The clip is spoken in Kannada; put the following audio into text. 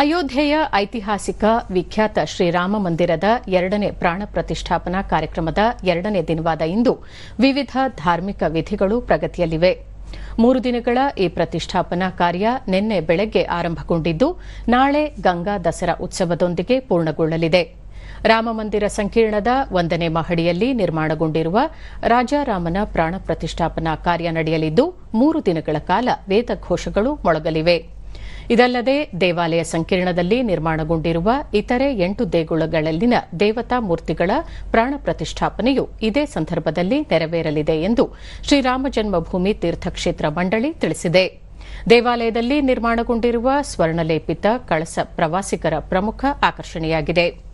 ಅಯೋಧ್ಯೆಯ ಐತಿಹಾಸಿಕ ವಿಖ್ಯಾತ ಶ್ರೀರಾಮ ಮಂದಿರದ ಎರಡನೇ ಪ್ರಾಣ ಪ್ರತಿಷ್ಠಾಪನಾ ಕಾರ್ಯಕ್ರಮದ ಎರಡನೇ ದಿನವಾದ ಇಂದು ವಿವಿಧ ಧಾರ್ಮಿಕ ವಿಧಿಗಳು ಪ್ರಗತಿಯಲ್ಲಿವೆ. ಮೂರು ದಿನಗಳ ಈ ಪ್ರತಿಷ್ಠಾಪನಾ ಕಾರ್ಯ ನಿನ್ನೆ ಬೆಳಗ್ಗೆ ಆರಂಭಗೊಂಡಿದ್ದು, ನಾಳೆ ಗಂಗಾ ದಸರಾ ಉತ್ಸವದೊಂದಿಗೆ ಪೂರ್ಣಗೊಳ್ಳಲಿದೆ. ರಾಮಮಂದಿರ ಸಂಕೀರ್ಣದ ಒಂದನೇ ಮಹಡಿಯಲ್ಲಿ ನಿರ್ಮಾಣಗೊಂಡಿರುವ ರಾಜಾರಾಮನ ಪ್ರಾಣ ಪ್ರತಿಷ್ಠಾಪನಾ ಕಾರ್ಯ ನಡೆಯಲಿದ್ದು, ಮೂರು ದಿನಗಳ ಕಾಲ ವೇದಘೋಷಗಳು ಮೊಳಗಲಿವೆ. ಇದಲ್ಲದೆ ದೇವಾಲಯ ಸಂಕೀರ್ಣದಲ್ಲಿ ನಿರ್ಮಾಣಗೊಂಡಿರುವ ಇತರೆ ಎಂಟು ದೇಗುಲಗಳಲ್ಲಿನ ದೇವತಾ ಮೂರ್ತಿಗಳ ಪ್ರಾಣ ಪ್ರತಿಷ್ಠಾಪನೆಯು ಇದೇ ಸಂದರ್ಭದಲ್ಲಿ ನೆರವೇರಲಿದೆ ಎಂದು ಶ್ರೀರಾಮ ಜನ್ಮಭೂಮಿ ತೀರ್ಥಕ್ಷೇತ್ರ ಮಂಡಳಿ ತಿಳಿಸಿದೆ. ದೇವಾಲಯದಲ್ಲಿ ನಿರ್ಮಾಣಗೊಂಡಿರುವ ಸ್ವರ್ಣಲೇಪಿತ ಕಳಸ ಪ್ರವಾಸಿಗರ ಪ್ರಮುಖ ಆಕರ್ಷಣೆಯಾಗಿದೆ.